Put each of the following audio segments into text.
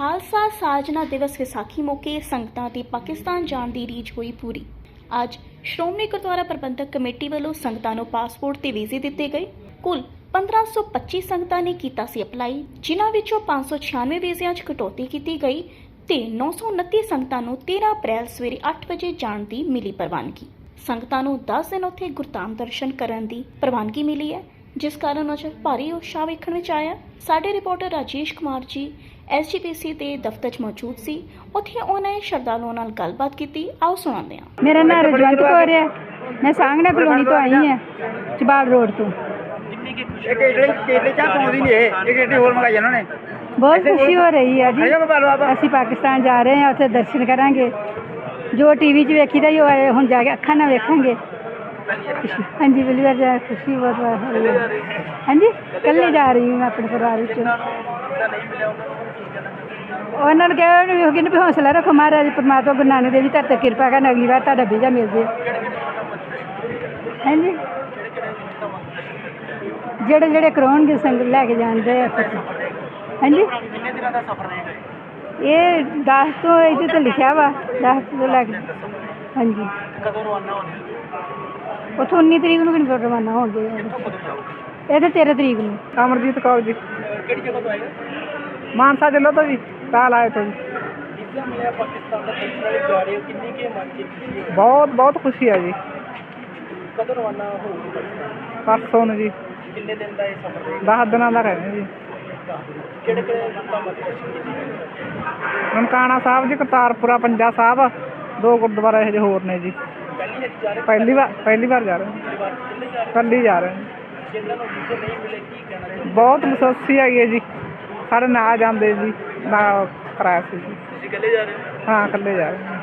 ਖਾਲਸਾ ਸਾਜਨਾ ਦਿਵਸ ਵਿਸਾਖੀ ਮੌਕੇ ਸੰਗਤਾਂ ਦੀ ਪਾਕਿਸਤਾਨ ਜਾਣ ਦੀ ਰੀਝ ਹੋਈ ਪੂਰੀ। ਅੱਜ ਸ਼੍ਰੋਮਣੀ ਗੁਰਦੁਆਰਾ ਪ੍ਰਬੰਧਕ ਕਮੇਟੀ ਵੱਲੋਂ ਸੰਗਤਾਂ ਨੂੰ ਪਾਸਪੋਰਟ ਤੇ ਵੀਜ਼ੇ ਦਿੱਤੇ ਗਏ। ਕੁੱਲ 1525 ਸੰਗਤਾਂ ਨੇ ਕੀਤਾ ਸੀ ਅਪਲਾਈ, ਜਿਨ੍ਹਾਂ ਵਿੱਚੋਂ 596 ਵੀਜ਼ਿਆਂ 'ਚ ਕਟੌਤੀ ਕੀਤੀ ਗਈ ਤੇ 929 ਸੰਗਤਾਂ ਨੂੰ 13 ਅਪ੍ਰੈਲ ਸਵੇਰੇ 8 ਵਜੇ ਜਾਣ ਦੀ ਮਿਲੀ ਪ੍ਰਵਾਨਗੀ। ਸੰਗਤਾਂ ਨੂੰ 10 ਦਿਨ ਉੱਥੇ ਗੁਰਧਾਮ ਦਰਸ਼ਨ ਕਰਨ ਦੀ ਪ੍ਰਵਾਨਗੀ ਮਿਲੀ ਹੈ, ਜਿਸ ਕਾਰਨ ਉਹਨਾਂ ਭਾਰੀ ਉਤਸ਼ਾਹ ਵੇਖਣ ਵਿੱਚ ਆਇਆ ਸਾਡੇ ਰਿਪੋਰਟਰ ਰਾਜੇਸ਼ ਕੁਮਾਰ ਜੀ ਐਸਜੀਪੀਸੀ ਦੇ ਦਫ਼ਤਰ 'ਚ ਮੌਜੂਦ ਸੀ। ਉੱਥੇ ਉਹਨਾਂ ਨੇ ਸ਼ਰਧਾਲੂਆਂ ਨਾਲ ਗੱਲਬਾਤ ਕੀਤੀ। ਆਓ ਸੁਣਾਉਂਦੇ ਹਾਂ। ਮੇਰਾ ਨਾਮ ਰਜਵੰਤ ਕੌਰ ਹੈ। ਮੈਂ ਸਾਂਗਣਾ ਕਲੋਨੀ ਤੋਂ ਆਈ ਹਾਂ। ਚਬਾਲ ਰੋਡ ਤੋਂ। ਇੱਕ ਇਡਲੀ ਇਡਲੀ ਚਾਹ ਪਾਉਂਦੀ ਨਹੀਂ ਇਹ। ਇੱਕ ਇਡਲੀ ਹੋਰ ਮੰਗਾਈ ਇਹਨਾਂ ਨੇ। ਬਹੁਤ ਖੁਸ਼ੀ ਹੋ ਰਹੀ ਹੈ ਜੀ। ਅਸੀਂ ਪਾਕਿਸਤਾਨ ਜਾ ਰਹੇ ਹਾਂ ਉੱਥੇ ਦਰਸ਼ਨ ਕਰਾਂਗੇ। ਜੋ ਟੀਵੀ 'ਚ ਵੇਖੀਦਾ ਹੀ ਉਹ ਹੈ, ਹੁਣ ਜਾ ਕੇ ਅੱਖਾਂ ਨਾਲ ਵੇਖਾਂਗੇ। ਹਾਂਜੀ ਪਹਿਲੀ ਵਾਰ ਜਾ ਖੁਸ਼ੀ ਬਹੁਤ ਹੋ ਰਹੀ ਹੈ। ਹਾਂਜੀ ਇਕੱਲੇ ਜਾ ਰਹੀ ਹਾਂ ਮੈਂ ਆਪਣੇ ਪਰਿਵਾਰ ਵਿੱਚ। ਉਹਨਾਂ ਨੂੰ ਕਿਹਾ ਵੀ ਉਹ ਕਹਿੰਦੇ ਵੀ ਹੌਸਲਾ ਰੱਖੋ ਮਹਾਰਾਜ ਪਰਮਾਤਮਾ ਗੁਰੂ ਨਾਨਕ ਦੇਵ ਜੀ ਤੁਹਾਡੇ ਤੇ ਕਿਰਪਾ ਕਰਨ ਅਗਲੀ ਵਾਰ ਤੁਹਾਡਾ ਵੀਜ਼ਾ ਮਿਲ ਜੇ। ਹਾਂਜੀ। ਜਿਹੜੇ ਜਿਹੜੇ ਕਰਾਉਣਗੇ ਸੰਗ ਲੈ ਕੇ ਜਾਂਦੇ ਆ। ਹਾਂਜੀ। ਕਿੰਨੇ ਦਿਨਾਂ ਦਾ ਸਫ਼ਰ ਰਹੇਗਾ? ਇਹ 10 ਤੋਂ ਇਹਦੇ ਤੇ ਲਿਖਿਆ ਵਾ 10 ਤੋਂ ਲੈ ਕੇ। ਹਾਂਜੀ। ਕਦੋਂ ਰਵਾਨਾ ਹੋਣੇ? ਉਥੋਂ 19 ਤਰੀਕ ਨੂੰ ਵੀ ਨਹੀਂ ਰਵਾਨਾ ਹੋਣਗੇ। ਇਹ ਤੇ 13 ਤਰੀਕ ਨੂੰ। ਅਮਰਜੀਤ ਕੌਰ ਜੀ। ਮਾਨਸਾ ਜ਼ਿਲ੍ਹਾ ਤੋਂ ਜੀ ਤਾਲ ਆਏ ਤੋਂ ਜੀ। ਵੀਜ਼ਾ ਮਿਲਿਆ ਪਾਕਿਸਤਾਨ ਦਾ ਦਰਸ਼ਨ ਵਾਲੇ ਜਾ ਰਹੇ ਹੋ ਕਿੰਨੀ ਕੇ ਮਨ ਚ ਖੁਸ਼ੀ ਹੈ? ਬਹੁਤ ਬਹੁਤ ਖੁਸ਼ੀ ਹੈ ਜੀ। ਕਦੋਂ ਰਵਾਨਾ ਹੋਊਗੀ ਪਾਕਿਸਤਾਨ? ਪਰਸੋਂ ਨੂੰ ਜੀ। ਕਿੰਨੇ ਦਿਨ ਦਾ ਇਹ ਸਫ਼ਰ ਰਹੇਗਾ 10 ਦਿਨਾਂ ਦਾ ਜੀ। ਕਿਹੜੇ ਕਿਹੜੇ ਧਾਮਾਂ ਦੇ ਦਰਸ਼ਨ ਕੀਤੇ ਜਾਣਗੇ ਨਨਕਾਣਾ ਸਾਹਿਬ ਜੀ ਕਰਤਾਰਪੁਰਾ ਪੰਜਾ ਸਾਹਿਬ ਦੋ ਗੁਰਦੁਆਰਾ ਇਹ ਜਿਹੇ ਹੋਰ ਨੇ ਜੀ। ਪਹਿਲੀ ਵਾਰ ਜਾ ਰਹੇ ਪਹਿਲੀ ਵਾਰ ਪਹਿਲੀ ਵਾਰ ਜਾ ਰਹੇ ਹਾਂ। ਪਰਿਵਾਰ ਚ ਕਿੰਨੇ ਜਾ ਰਹੇ ਕੱਲੀ ਜਾ ਰਹੇ ਹਾਂ। ਜਿਨ੍ਹਾਂ ਨੂੰ ਵੀਜ਼ੇ ਨਹੀਂ ਮਿਲੇ ਕੀ ਕਹਿਣਾ ਚਾਹੁੰਦੇ ਬਹੁਤ ਮਹਿਸੂਸੀ ਹੈਗੀ ਹੈ ਜੀ। ਸਾਡੇ ਨਾਲ ਜਾਂਦੇ ਜੀ ਨਾਲ ਕਰਾਇਆ ਸੀ ਜੀ। ਤੁਸੀਂ ਇਕੱਲੇ ਜਾ ਰਹੇ ਹੋ? ਹਾਂ ਇਕੱਲੇ ਜਾ ਰਹੇ ਹਾਂ।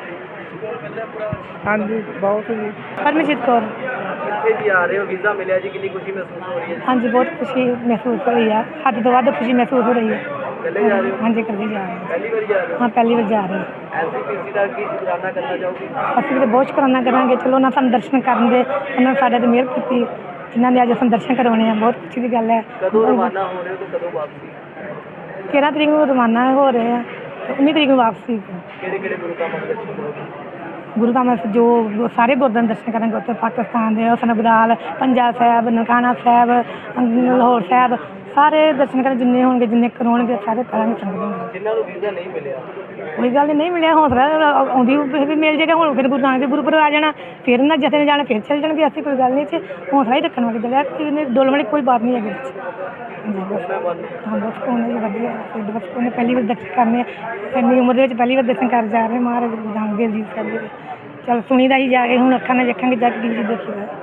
ਸਕੂਲ ਪੂਰਾ ਹਾਂਜੀ ਬਹੁਤ ਜੀ। ਪਰਮਜੀਤ ਕੌਰ। ਕਿੱਥੇ ਜੀ ਆ ਰਹੇ ਹੋ? ਵੀਜ਼ਾ ਮਿਲਿਆ ਜੀ ਕਿੰਨੀ ਖੁਸ਼ੀ ਮਹਿਸੂਸ ਹੋ ਰਹੀ ਹੈ ਹਾਂਜੀ ਬਹੁਤ ਖੁਸ਼ੀ ਮਹਿਸੂਸ ਹੋ ਰਹੀ ਹੈ। ਹੱਦ ਤੋਂ ਵੱਧ ਖੁਸ਼ੀ ਮਹਿਸੂਸ ਹੋ ਰਹੀ ਹੈ। ਇਕੱਲੇ ਜਾ ਰਹੇ ਹੋ? ਹਾਂਜੀ ਇਕੱਲੇ ਜਾ ਰਹੇ ਹਾਂ। ਪਹਿਲੀ ਵਾਰ ਜਾ ਰਹੇ ਹੋ? ਹਾਂ ਪਹਿਲੀ ਵਾਰ ਜਾ ਰਹੇ ਹਾਂ। ਐਸਜੀਪੀਸੀ ਦਾ ਕੀ ਸ਼ੁਕਰਾਨਾ ਕਰਨਾ ਚਾਹੋਗੇ? ਅਸੀਂ ਵੀ ਬਹੁਤ ਸ਼ੁਕਰਾਨਾ ਕਰਾਂਗੇ। ਚਲੋ ਉਹਨਾਂ ਸਾਨੂੰ ਦਰਸ਼ਨ ਕਰਨ ਦੇ ਉਹਨਾਂ ਨੇ ਸਾਡੇ ਤੇ ਮਿਹਰ ਕੀਤੀ। ਜਿਨ੍ਹਾਂ ਨੇ ਅੱਜ ਸਾਨੂੰ ਦਰਸ਼ਨ ਕਰਵਾਉਣੇ ਆ ਬਹੁਤ ਖੁਸ਼ੀ ਦੀ ਗੱਲ ਹੈ। ਕਦੋਂ ਰਵਾਨਾ ਹੋ ਰਹੇ ਹੋ ਤੇ ਕਦੋਂ ਵਾਪਸੀ? 13 ਤਰੀਕ ਨੂੰ ਰਵਾਨਾ ਹੋ ਰਹੇ ਆ ਤੇ 19 ਤਰੀਕ ਨੂੰ ਵਾਪਸੀ। ਕਿਹੜੇ ਕਿਹੜੇ ਗੁਰੂ ਧਾਮਾਂ ਦੇ ਦਰਸ਼ਨ ਕਰੋਗੇ? ਗੁਰੂ ਧਾਮਾਂ ਵਿੱਚ ਜੋ ਸਾਰੇ ਗੁਰਦੁਆਰੇ ਦਰਸ਼ਨ ਕਰਾਂਗੇ ਉੱਥੇ ਪਾਕਿਸਤਾਨ ਦੇ ਹਸਨ ਅਬਦਾਲ ਪੰਜਾਬ ਸਾਹਿਬ ਨਨਕਾਣਾ ਸਾਹਿਬ ਲਾਹੌਰ ਸਾਹਿਬ ਸਾਰੇ ਦਰਸ਼ਨ ਕਰਾਂ ਜਿੰਨੇ ਹੋਣਗੇ ਜਿੰਨੇ ਕਰਾਉਣਗੇ ਸਾਰੇ ਕਰਾਂਗੇ ਸੰਗਤ ਦੇ ਜਿਨ੍ਹਾਂ ਨੂੰ ਵੀਜ਼ਾ ਨਹੀਂ ਮਿਲਿਆ। ਕੋਈ ਗੱਲ ਨਹੀਂ ਮਿਲਿਆ ਹੌਸਲਾ ਆਉਂਦੀ ਵੀ ਵੀ ਮਿਲ ਜਾਏਗਾ ਹੁਣ ਫਿਰ ਗੁਰੂ ਨਾਨਕ ਦੇ ਗੁਰਪੁਰਬ ਆ ਜਾਣਾ ਫਿਰ ਨਾ ਜਥੇ ਨੇ ਜਾਣਾ ਫਿਰ ਚੱਲ ਜਾਣਗੇ ਅਸੀਂ ਕੋਈ ਗੱਲ ਨਹੀਂ ਇੱਥੇ ਹੌਸਲਾ ਹੀ ਰੱਖਣ ਵਾਲੀ ਗੱਲ ਹੈ ਕੋਈ ਨਹੀਂ ਡੋਲਣ ਵਾਲੀ ਕੋਈ ਬਾਤ ਨਹੀਂ ਹੈਗੀ ਬਸ। ਹਾਂ ਬਹੁਤ ਸਕੂਨ ਹੈ ਜੀ ਵਧੀਆ ਤੇ ਬਸ ਸਕੂਨ ਹੈ ਪਹਿਲੀ ਵਾਰ ਦਰਸ਼ਨ ਕਰਨੇ। ਇੰਨੀ ਉਮਰ ਦੇ ਵਿੱਚ ਪਹਿਲੀ ਵਾਰ ਦਰਸ਼ਨ ਕਰ ਜਾ ਰਹੇ ਮਹਾਰਾਜ ਗੁਰੂ ਨਾਨਕ ਦੇਵ ਜੀ ਸਾਹਿਬ ਦੇ। ਚਲ ਸੁਣੀਦਾ ਹੀ ਜਾ ਕੇ ਹੁਣ ਅੱਖਾਂ ਨਾਲ ਵੇਖਾਂਗੇ ਜਾ ਕੇ ਜੀ ਦੇਖੀਦਾ